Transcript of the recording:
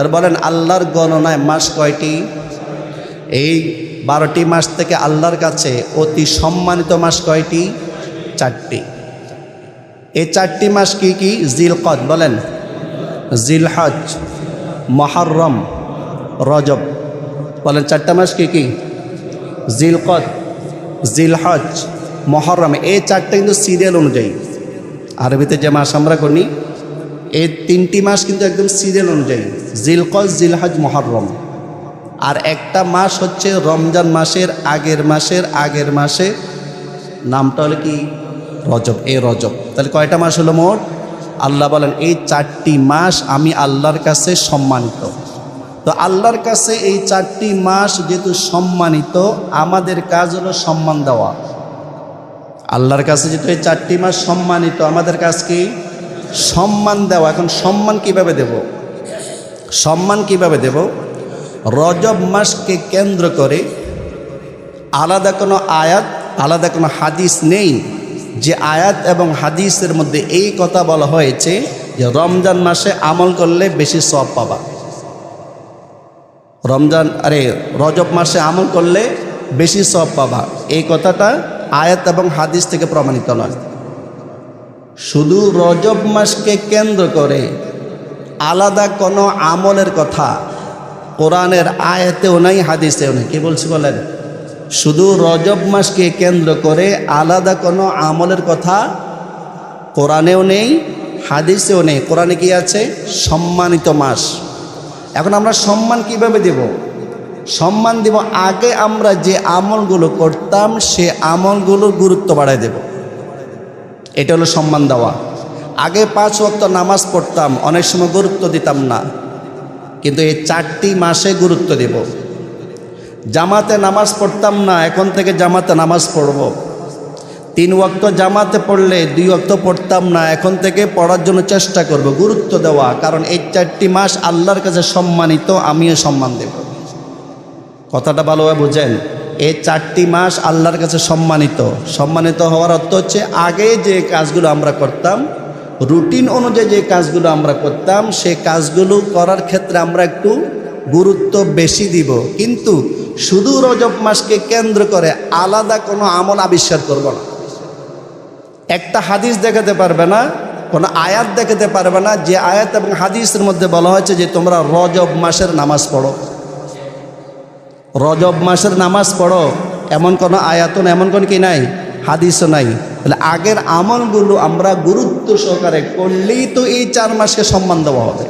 আর বলেন, আল্লাহর গণনায় মাস কয়টি? এই বারোটি মাস থেকে আল্লাহর কাছে অতি সম্মানিত মাস কয়টি? চারটি। এই চারটি মাস কি কি? জিলকদ, বলেন। জিলহজ, মহরম, রজব। বলেন, চারটা মাস কি কি? জিলকদ, জিলহজ, মহরম। এই চারটা কিন্তু সিরিয়াল অনুযায়ী। আরবিতে যে মাস আমরা করি, এই তিনটি মাস কিন্তু একদম সিরিয়াল অনুযায়ী। জিলকজ জিলহজ মহরম আর একটা মাস হচ্ছে রমজান মাসের আগের মাসের আগের মাসে, নামটা হলো কি? রজব, এ রজব। তাহলে কয়টা মাস হলো মোট? আল্লাহ বলেন, এই চারটি মাস আমি আল্লাহর কাছে সম্মানিত। তো আল্লাহর কাছে এই চারটি মাস যেহেতু সম্মানিত, আমাদের কাজ হলো সম্মান দেওয়া। আল্লাহর কাছে যেহেতু এই চারটি মাস সম্মানিত, আমাদের কাজ কি? সম্মান দেওয়া। এখন সম্মান কীভাবে দেব? সম্মান কীভাবে দেব? রজব মাসকে কেন্দ্র করে আলাদা কোনো আয়াত, আলাদা কোনো হাদিস নেই যে আয়াত এবং হাদিসের মধ্যে এই কথা বলা হয়েছে যে রমজান মাসে আমল করলে বেশি সব পাবা। রমজান, আরে রজব মাসে আমল করলে বেশি সব পাবা। এই কথাটা আয়াত এবং হাদিস থেকে প্রমাণিত নয়। শুধু রজব মাসকে কেন্দ্র করে আলাদা কোনো আমলের কথা। কোরআনের আয়াতেও নাই, হাদিসেও নেই। কি বলছি বলেন? শুধু রজব মাসকে কেন্দ্র করে আলাদা কোনো আমলের কথা কোরআনেও নেই, হাদিসেও নেই। কোরআনে কি আছে? সম্মানিত মাস। এখন আমরা সম্মান কীভাবে দেব? সম্মান দেব আগে আমরা যে আমলগুলো করতাম, সে আমলগুলোর গুরুত্ব বাড়াই দেব। এটা হলো সম্মান দেওয়া। আগে পাঁচ ওয়াক্ত নামাজ পড়তাম, অনেক সময় গুরুত্ব দিতাম না। কিন্তু এই চারটি মাসে গুরুত্ব দেব। জামাতে নামাজ পড়তাম না, এখন থেকে জামাতে নামাজ পড়ব। তিন ওয়াক্ত জামাতে পড়লে দুই ওয়াক্ত পড়তাম না, এখন থেকে পড়ার জন্য চেষ্টা করব, গুরুত্ব দেওয়া। কারণ এই চারটি মাস আল্লাহর কাছে সম্মানিত, আমিও সম্মান দেব। কথাটা ভালোভাবে বুঝেন, এই চারটি মাস আল্লাহর কাছে সম্মানিত। সম্মানিত হওয়ার অর্থ হচ্ছে, আগে যে কাজগুলো আমরা করতাম রুটিন অনুযায়ী যে কাজগুলো আমরা করতাম, সে কাজগুলো করার ক্ষেত্রে আমরা একটু গুরুত্ব বেশি দিব। কিন্তু শুধু রজব মাসকে কেন্দ্র করে আলাদা কোনো আমল আবিষ্কার করব না। একটা হাদিস দেখাতে পারবে না, কোনো আয়াত দেখাতে পারবে না, যে আয়াত এবং হাদিসের মধ্যে বলা হয়েছে যে তোমরা রজব মাসের নামাজ পড়ো। রজব মাসের নামাজ পড়ো, এমন কোনো আয়াতন এমন কোন কি নাই, হাদিসও নাই। তাহলে আগের আমলগুলো আমরা গুরুত্ব সহকারে করলেই তো এই চার মাসকে সম্মান দেওয়া হবে।